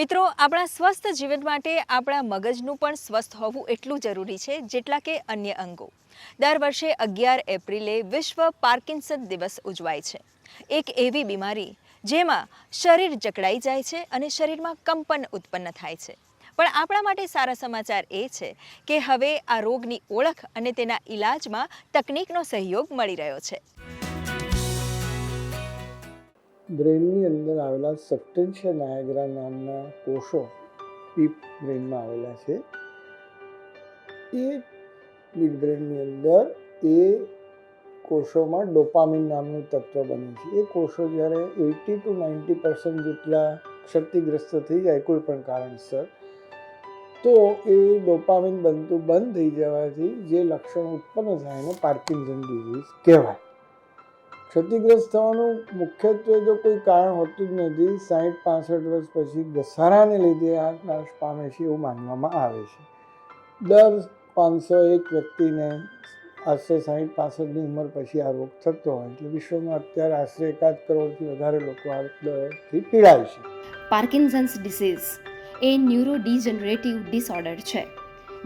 મિત્રો, આપણા સ્વસ્થ જીવન માટે આપણા મગજનું પણ સ્વસ્થ હોવું એટલું જરૂરી છે, જેટલા કે અન્ય અંગો. દર વર્ષે અગિયાર એપ્રિલે વિશ્વ પાર્કિન્સન દિવસ ઉજવાય છે. એક એવી બીમારી જેમાં શરીર જકડાઈ જાય છે અને શરીરમાં કંપન ઉત્પન્ન થાય છે. પણ આપણા માટે સારા સમાચાર એ છે કે હવે આ રોગની ઓળખ અને તેના ઈલાજમાં તકનિકનો સહયોગ મળી રહ્યો છે. બ્રેનની અંદર આવેલા સબસ્ટેન્શિયા નાયગ્રા નામના કોષો પીપ બ્રેનમાં આવેલા છે. એ મિડ બ્રેનની અંદર એ કોષોમાં ડોપામિન નામનું તત્વ બને છે. એ કોષો જ્યારે એટી ટુ નાઇન્ટી પર્સન્ટ જેટલા ક્ષતિગ્રસ્ત થઈ જાય કોઈ પણ કારણસર, તો એ ડોપામિન બનતું બંધ થઈ જવાથી જે લક્ષણો ઉત્પન્ન થાય એને પાર્કિન્સન ડિઝીઝ કહેવાય. ક્ષતિગ્રસ્ત થવાનું મુખ્યત્વે જો કોઈ કારણ હોતું જ નથી સાઠ પાસઠ વર્ષ પછી ઘસારાને લીધે આ નાશ પામે છે એવું માનવામાં આવે છે. દર પાંચસો એક વ્યક્તિને આશરે સાઠ પાસઠની ઉંમર પછી આ રોગ થતો હોય એટલે વિશ્વમાં અત્યારે આશરે એકાદ કરોડથી વધારે લોકો આ દરથી પીડાય છે. પાર્કિન્સન્સ ડિસીઝ એ ન્યુરો ડિજનરેટિવ ડિસઓર્ડર છે,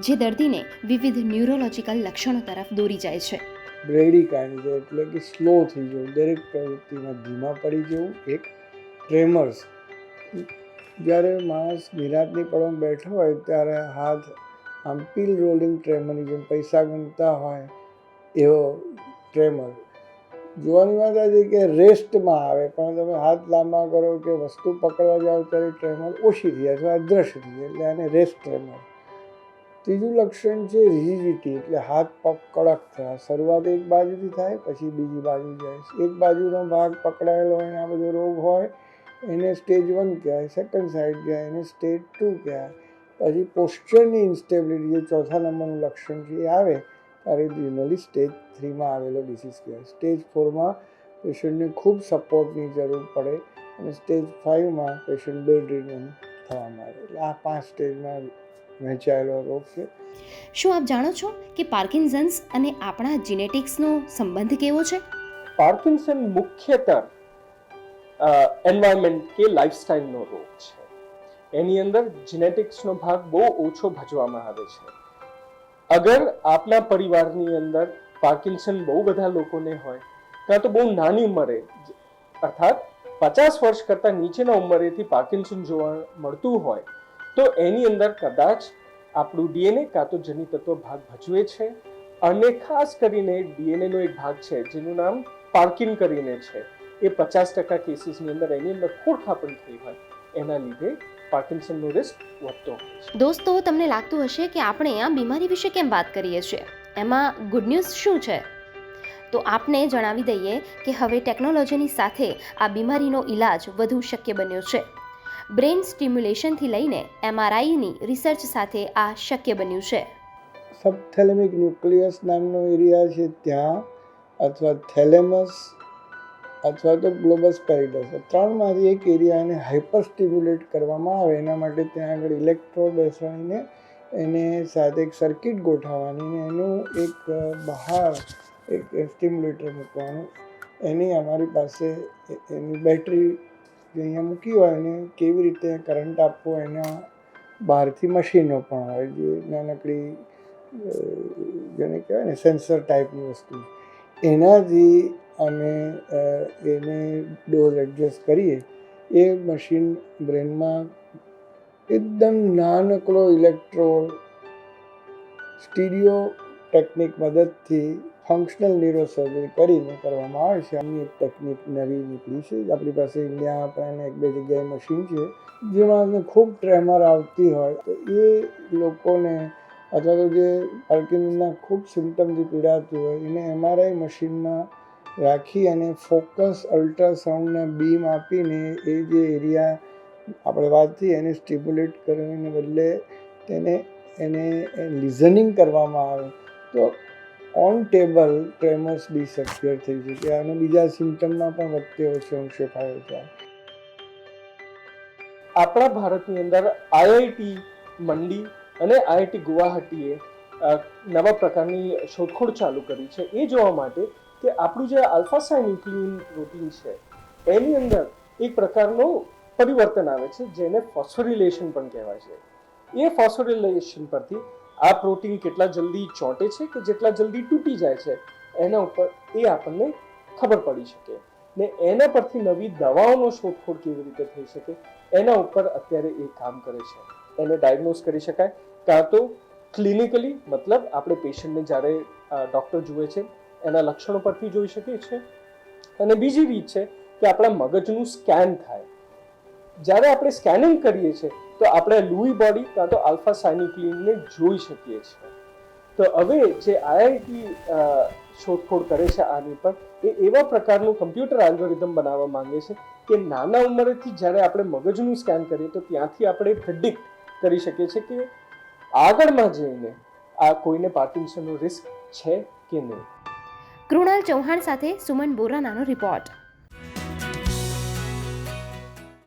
જે દર્દીને વિવિધ ન્યુરોલોજિકલ લક્ષણો તરફ દોરી જાય છે. બ્રેડી કાઇન્ડ છે એટલે કે સ્લો થઈ જવું. દરેક પ્રવૃત્તિમાં ધીમા પડી જવું એક ટ્રેમર્સ જ્યારે માણસ નિરાતની પડવામાં બેઠો હોય, ત્યારે હાથ આમ પીલ રોલિંગ ટ્રેમરની જેમ પૈસા ગણતા હોય, એવો ટ્રેમર જોવાની વાત આ છે કે રેસ્ટમાં આવે, પણ તમે હાથ લાંબા કરો કે વસ્તુ પકડવા જાઓ ત્યારે ટ્રેમર ઓછી થઈ જાય અથવા અદ્રશ્ય થઈ જાય, એટલે આને રેસ્ટ ટ્રેમર ત્રીજું લક્ષણ છે રિજિડિટી એટલે હાથ પગ કડક થયા. શરૂઆત એક બાજુથી થાય, પછી બીજી બાજુ જાય એક બાજુનો ભાગ પકડાયેલો હોય આ બધો રોગ હોય, એને સ્ટેજ વન કહેવાય સેકન્ડ સાઈડ કહેવાય, એને સ્ટેજ ટુ કહેવાય. પછી પોસ્ચરની ઇન્સ્ટેબિલિટી જે ચોથા નંબરનું લક્ષણ છે, એ આવે, ત્યારે જનરલી સ્ટેજ થ્રીમાં આવેલો ડિસીઝ કહેવાય. સ્ટેજ ફોરમાં પેશન્ટને ખૂબ સપોર્ટની જરૂર પડે અને સ્ટેજ ફાઇવમાં પેશન્ટ બેડ રિડન થવામાં આવે. એટલે આ પાંચ સ્ટેજમાં વહેંચાયેલો રોગ છે. શું આપ જાણો છો કે પાર્કિન્સન્સ અને આપણા જીનેટિક્સનો સંબંધ કેવો છે? પાર્કિન્સન મુખ્યતઃ એન્વાયરમેન્ટ કે લાઇફસ્ટાઇલનો રોગ છે. એની અંદર જીનેટિક્સનો ભાગ બહુ ઓછો ભજવામાં આવે છે. અગર આપના પરિવારની અંદર પાર્કિન્સન બહુ બધા લોકોને હોય કાં તો બહુ નાની ઉંમરે અર્થાત પચાસ વર્ષ કરતાં નીચેના ઉંમરેથી પાર્કિન્સન જોવા મળતું હોય તો એની અંદર કદાચ આપણું ડીએનએ કાં તો જની તત્વ ભાગ ભજવે છે અને ખાસ કરીને ડીએનએનો એક ભાગ છે, જેનું નામ પાર્કિન કરીને છે. એ પચાસ ટકા કેસીસની અંદર એની અંદર ખોડખાપણ થઈ હોય. એના લીધે પાર્કિન્સનનો રિસ્ક વધતો દોસ્તો, તમને લાગતું હશે કે આપણે આ બીમારી વિશે કેમ વાત કરીએ છીએ? એમાં ગુડ ન્યૂઝ શું છે? તો આપને જણાવી દઈએ કે હવે ટેકનોલોજીની સાથે આ બીમારીનો ઈલાજ વધુ શક્ય બન્યો છે. બ્રેઇન સ્ટિમ્યુલેશનથી લઈને એમઆરઆઈની રિસર્ચ સાથે આ શક્ય બન્યું છે. સબથેલેમિક ન્યુક્લિયસ નામનો એરિયા છે ત્યાં અથવા થેલેમસ અથવા તો ગ્લોબસ પેરિડસ. ત્રણમાંથી એક એરિયાને હાઇપર સ્ટિમ્યુલેટ કરવામાં આવે, એના માટે ત્યાં આગળ ઇલેક્ટ્રોડ બેસાડીને એને સાથે એક સર્કિટ ગોઠવવાની ને એનું એક બહાર એક સ્ટિમ્યુલેટર મૂકવાનું. એની અમારી પાસે એની બેટરી અહીંયા મૂકી હોય એને કેવી રીતે કરંટ આપવો એના બહારથી મશીનો પણ હોય, જે નાનકડી જેને કહેવાય ને સેન્સર ટાઈપની વસ્તુ. એનાથી અમે એને ડોઝ એડજસ્ટ કરીએ. એ મશીન બ્રેનમાં એકદમ નાનકડો ઇલેક્ટ્રોલ સ્ટીરિયો ટેકનિક મદદથી ફંક્શનલ ન્યુરોસર્જરી કરીને કરવામાં આવે છે. આની એક ટેકનિક નવી નીકળી છે. આપણી પાસે ઇન્ડિયામાં પણ એને એક બે જગ્યાએ મશીન છે. જેમાં ખૂબ ટ્રેમર આવતી હોય તો એ લોકોને અથવા તો જે પાર્કિન્સનના ખૂબ સિમ્ટમથી પીડાતું હોય, એને એમઆરઆઈ મશીનમાં રાખી અને ફોકસ અલ્ટ્રાસાઉન્ડના બીમ આપીને એ જે એરિયા આપણે વાત એને સ્ટિમ્યુલેટ કરીને બદલે તેને, એને લિઝનિંગ કરવામાં આવે. તો ઓન ટેબલ ટ્રેમર્સ ડિસઅપિયર થઈ શકે અને બીજા સિમ્ટમમાં પણ વચ્ચે ઓછે અંશે ફાયો થાય. આપણા ભારતની અંદર આઈઆઈટી મંડી અને આઈઆઈટી ગુવાહાટીએ નવા પ્રકારની શોધખોળ ચાલુ કરી છે. એ જોવા માટે કે આપણું જે આલ્ફા સાઇન ન્યુક્લિયન પ્રોટીન છે, એની અંદર એક પ્રકારનો પરિવર્તન આવે છે, જેને ફોસ્ફોરિલેશન પણ કહેવાય છે. એ ફોસ્ફોરિલેશન પરથી આ પ્રોટીન કેટલા જલ્દી ચોંટે છે કે જેટલા જલ્દી તૂટી જાય છે? એના ઉપર એ આપણને ખબર પડી શકે. ને એના પરથી નવી દવાઓનો શોધખોળ કેવી રીતે થઈ શકે? એના ઉપર અત્યારે એ કામ કરે છે. એને ડાયગ્નોઝ કરી શકાય. કાં તો ક્લિનિકલી મતલબ આપણે પેશન્ટને જ્યારે ડૉક્ટર જુએ છે, એના લક્ષણો પરથી જોઈ શકીએ છીએ. અને બીજી રીત છે કે આપણા મગજનું સ્કેન થાય. જ્યારે આપણે સ્કેનિંગ કરીએ છીએ, તો આપણે લુઈ બોડી કાં તો આલ્ફા સાયનિક્લિનને જોઈ શકીએ છીએ. તો હવે જે આઈઆઈટી શોધખોળ કરે છે આની પર, એ એવા પ્રકારનું કમ્પ્યુટર એલ્ગોરિધમ બનાવવા માંગે છે કે નાના ઉંમરેથી જ્યારે આપણે મગજનું સ્કેન કરીએ, તો ત્યાંથી આપણે પ્રિડિક્ટ કરી શકીએ છીએ કે આગળમાં જઈને આ કોઈને પાર્કિન્સનનો રિસ્ક છે કે નહીં. કૃણાલ ચૌહાણ સાથે સુમન બોરાનાનો રિપોર્ટ